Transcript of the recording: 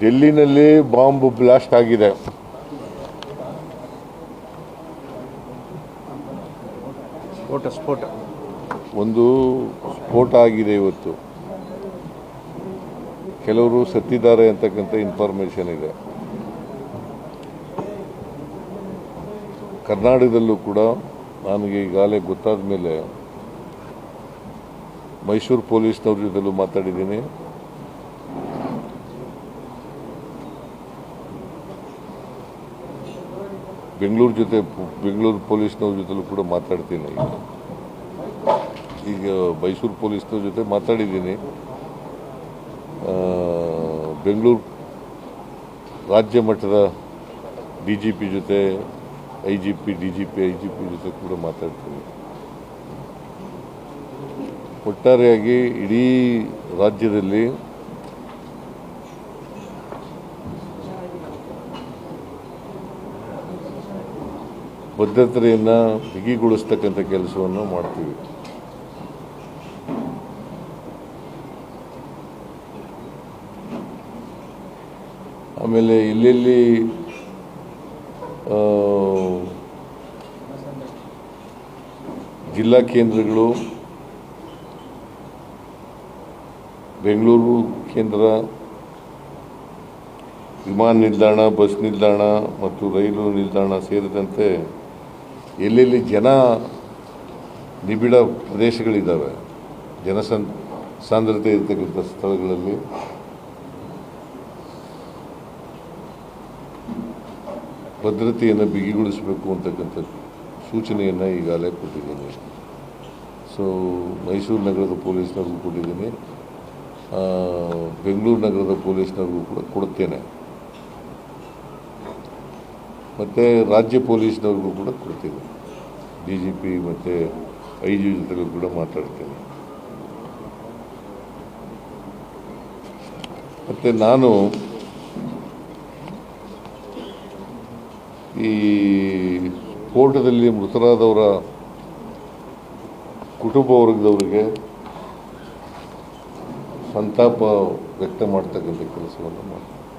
ಡೆಲ್ಲಿನಲ್ಲಿ bomb blast ಆಗಿದೆ ಸ್ಫೋಟ ಸ್ಫೋಟ. ಒಂದು ಸ್ಫೋಟ ಆಗಿದೆ ಇವತ್ತು. ಕೆಲವರು ಸತ್ತಿದ್ದಾರೆ ಅಂತಕ್ಕಂಥ ಇನ್ಫಾರ್ಮೇಷನ್ ಇದೆ. ಕರ್ನಾಟಕದಲ್ಲೂ ಕೂಡ ನನಗೆ ಈಗಾಗಲೇ ಗೊತ್ತಾದ ಮೇಲೆ ಮೈಸೂರು ಪೊಲೀಸ್ನವ್ರ ಜೊತೆಲೂ ಮಾತಾಡಿದ್ದೀನಿ. ಬೆಂಗಳೂರು ಜೊತೆ, ಬೆಂಗಳೂರು ಪೊಲೀಸ್ನವ್ರ ಜೊತೆಲೂ ಕೂಡ ಮಾತಾಡ್ತೀನಿ ಈಗ. ಮೈಸೂರು ಪೊಲೀಸ್ನವ್ರ ಜೊತೆ ಮಾತಾಡಿದ್ದೀನಿ. ಬೆಂಗಳೂರು ರಾಜ್ಯ ಮಟ್ಟದ ಡಿ ಜಿ ಪಿ ಜೊತೆ, I G P, D G P, I G P ಜೊತೆ ಕೂಡ ಮಾತಾಡ್ತೀನಿ. ಒಟ್ಟಾರೆಯಾಗಿ ಇಡೀ ರಾಜ್ಯದಲ್ಲಿ ಭದ್ರತೆಯನ್ನು ಬಿಗಿಗೊಳಿಸ್ತಕ್ಕಂಥ ಕೆಲಸವನ್ನು ಮಾಡ್ತೀವಿ. ಆಮೇಲೆ ಇಲ್ಲಿ ಜಿಲ್ಲಾ ಕೇಂದ್ರಗಳು ಬೆಂಗಳೂರು ಕೇಂದ್ರ ವಿಮಾನ ನಿಲ್ದಾಣ, ಬಸ್ ನಿಲ್ದಾಣ ಮತ್ತು ರೈಲು ನಿಲ್ದಾಣ ಸೇರಿದಂತೆ ಎಲ್ಲೆಲ್ಲಿ ಜನ ನಿಬಿಡ ಪ್ರದೇಶಗಳಿದ್ದಾವೆ ಜನಸಂ ಸಾಂದ್ರತೆ ಇರತಕ್ಕಂಥ ಸ್ಥಳಗಳಲ್ಲಿ. ಭದ್ರತೆಯನ್ನು ಬಿಗಿಗೊಳಿಸಬೇಕು ಅಂತಕ್ಕಂಥ ಸೂಚನೆಯನ್ನು ಈಗಾಗಲೇ ಕೊಟ್ಟಿದ್ದೀನಿ. ಸೊ ಮೈಸೂರು ನಗರದ ಪೊಲೀಸ್ನವ್ರಿಗೂ ಕೊಟ್ಟಿದ್ದೀನಿ. ಬೆಂಗಳೂರು ನಗರದ ಪೊಲೀಸ್ನವ್ರಿಗೂ ಕೂಡ ಕೊಡುತ್ತೇನೆ ಮತ್ತು ರಾಜ್ಯ ಪೊಲೀಸ್ನವ್ರಿಗೂ ಕೂಡ ಕೊಡ್ತೀನಿ. ಡಿ ಜಿ ಪಿ ಮತ್ತು ಐ ಜಿ ಜೊತೆಗೂ ಕೂಡ ಮಾತಾಡ್ತೇನೆ. ಮತ್ತು ನಾನು ಈ ಸ್ಫೋಟದಲ್ಲಿ ಮೃತರಾದವರ ಕುಟುಂಬ ವರ್ಗದವರಿಗೆ ಸಂತಾಪ ವ್ಯಕ್ತ ಮಾಡ್ತಕ್ಕಂಥ ಕೆಲಸವನ್ನು ಮಾಡ್ತೀನಿ